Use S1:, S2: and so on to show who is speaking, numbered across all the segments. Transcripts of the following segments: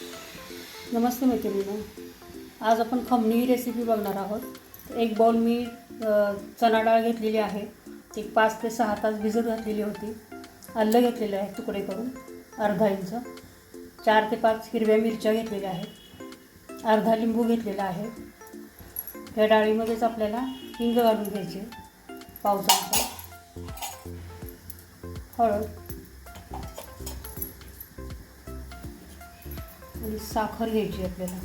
S1: नमस्ते मैत्रिणींनो. आज आपण खमणी रेसिपी बघणार आहोत. एक बाउल मी चणा डाळ घेतलेली आहे. ती पाच ते सहा तास भिजत घातलेली होती. आलं घेतलेलं आहे तुकडे करून अर्धा इंच. चार ते पाच हिरव्या मिरच्या घेतलेल्या आहेत. अर्धा लिंबू घेतलेला आहे. या डाळीमध्येच आपल्याला हिंग घालून घ्यायचे. पाव हळद. आणि साखर घ्यायची आपल्याला.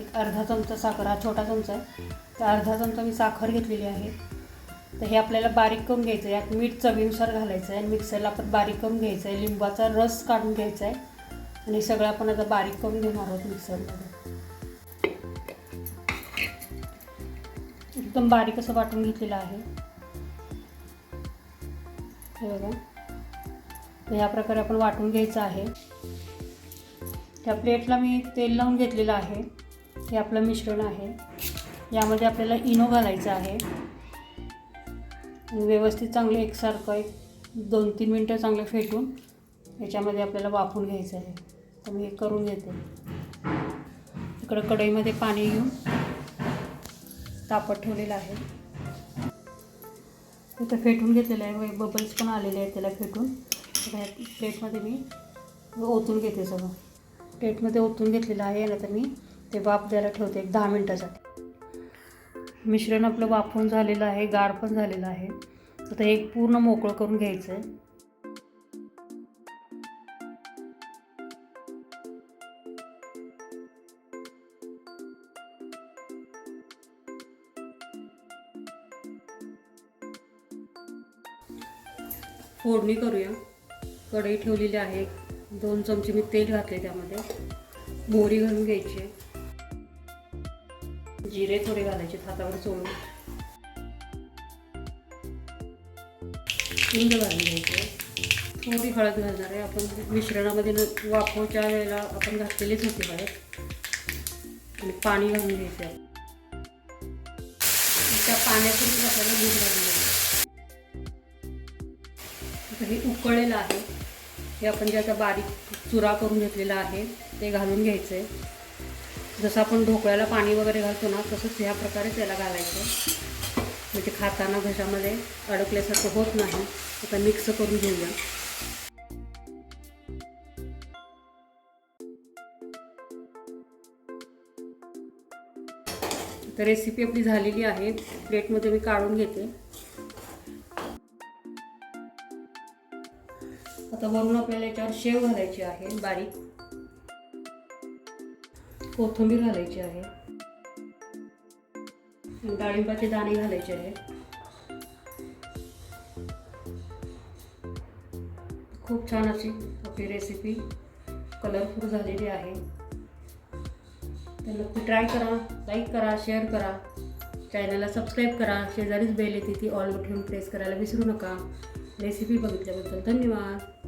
S1: एक अर्धा चमचा साखर हा छोटा चमचा आहे. तर अर्धा चमचा मी साखर घेतलेली आहे. तर हे आपल्याला बारीक करून घ्यायचं आहे. यात मीठ चवीनुसार घालायचं आहे. आणि मिक्सरला आपण बारीक करून घ्यायचं आहे. लिंबाचा रस काढून घ्यायचा आहे. आणि सगळं आपण आता बारीक करून घेणार आहोत मिक्सरमध्ये. एकदम बारीक असं वाटून घेतलेलं आहे. हे बघा. या ह्या प्रकारे आपण वाटून घ्यायचं आहे. त्या प्लेटला मी तेल लावून घेतलेलं आहे. हे आपलं मिश्रण आहे. यामध्ये आपल्याला इनो घालायचं आहे. व्यवस्थित चांगलं एकसारखं एक दोन तीन मिनटं चांगलं फेटून याच्यामध्ये आपल्याला वाफून घ्यायचं आहे. तर मी हे करून घेते. इकडं कढईमध्ये पाणी घेऊन तापत ठेवलेलं आहे. इथं फेटून घेतलेलं आहे. बबल्स पण आलेले आहेत त्याला फेटून. प्लेटमध्ये मी ओतून घेते सगळं. प्लेटमध्ये ओतून घेतलेलं आहे याला तर मी ते वाफ द्यायला ठेवते एक दहा मिनटासाठी. मिश्रण आपलं वाफून झालेलं आहे गार पण झालेलं आहे. आता हे पूर्ण मोकळं करून घ्यायचं आहे फोडणी करूया. कढई ठेवलेली आहे. दोन चमचे मी तेल घातले त्यामध्ये. मोहरी घालून घ्यायची जिरे थोडे घालायचे हातावर चोळून हिंग घालून घ्यायचे थोडी हळद घालणार आहे. आपण मिश्रणामध्ये न वाफवच्या वेळेला आपण घातलेलीच होती हळद. आणि पाणी घालून घ्यायचं आहे. त्या पाण्यातून आपल्याला दूध घालून घ्यायचं हे उकळलेलं आहे. हे आपण जे आता बारीक चुरा करून घेतलेला आहे ते घालून घ्यायचं आहे जसं आपण ढोकळ्याला पाणी वगैरे घालतो ना तसंच ह्या प्रकारे त्याला घालायचं. म्हणजे खाताना घशामध्ये अडकल्यासारखं होत नाही. आता मिक्स करून घेऊया. तर रेसिपी आपली झालेली आहे. प्लेटमध्ये मी काढून घेते. आता वरून आपल्याला याच्यावर शेव घालायची आहे बारीक. कोथिंबीर घालायची आहे. डाळिंबाचे दाणे घालायचे आहे. खूप छान अशी आपली रेसिपी कलरफुल झालेली आहे. तर नक्की ट्राय करा लाईक करा शेअर करा. चॅनलला सबस्क्राईब करा. शेजारीच बेल येते ती ऑल ठेवून प्रेस करायला विसरू नका. रेसिपी बघितल्याबद्दल धन्यवाद.